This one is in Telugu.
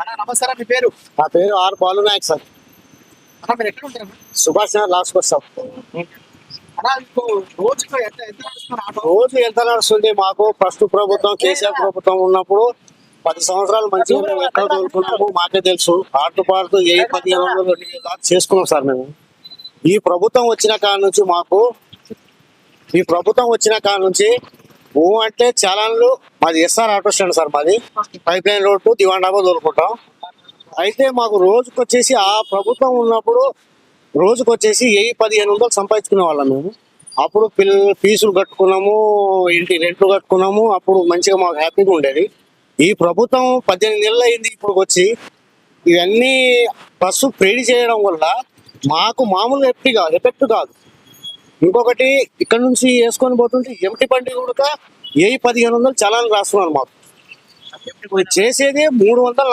నమస్కారం మీ పేరు? నా పేరు ఆర్ బాలు నాయక్ సార్. అన్న మీరు ఎక్కడ ఉంటారు? సుభాష్ నగర్ లాస్ట్ వస్తాం. అన్న మీకు రోజుకు ఎంత ఎంత నడుస్తున్నారు ఆటో? రోజు ఎంత నడుస్తుంది మాకు? ఫస్ట్ ప్రభుత్వం కేసీఆర్ ప్రభుత్వం ఉన్నప్పుడు పది సంవత్సరాలు మంచిగా ఎక్కడ తోలుకున్నాము మాకే తెలుసు. ఆటో పాడుతూ ఏ దాకా చేసుకున్నాం సార్ మేము. ఈ ప్రభుత్వం వచ్చిన కాడ నుంచి మాకు ఈ ప్రభుత్వం వచ్చిన కాడ నుంచి ఓ అంటే చలాన్లు మాది ఎస్ఆర్ ఆటో స్టాండ్ సార్ మాది. Pipe line road to Diwan Daba తోలుకుంటాం. అయితే మాకు రోజుకు వచ్చేసి ఆ ప్రభుత్వం ఉన్నప్పుడు రోజుకు వచ్చేసి వెయ్యి పదిహేను వందలు సంపాదించుకునే వాళ్ళం మేము అప్పుడు పిల్లలు ఫీజులు కట్టుకున్నాము ఇంటి రెంట్లు కట్టుకున్నాము అప్పుడు మంచిగా మాకు హ్యాపీగా ఉండేది. ఈ ప్రభుత్వం పద్దెనిమిది నెలలు అయింది ఇప్పుడు వచ్చి ఇవన్నీ బస్సు ప్రేడి చేయడం వల్ల మాకు మామూలు ఎఫెక్ట్ కాదు ఎఫెక్ట్ కాదు. ఇంకొకటి ఇక్కడ నుంచి వేసుకొని పోతుంటే ఎంటి బండి కూడా వెయ్యి పదిహేను వందలు చలాన్ రాస్తున్నారు మాకు. చేసేది మూడు వందల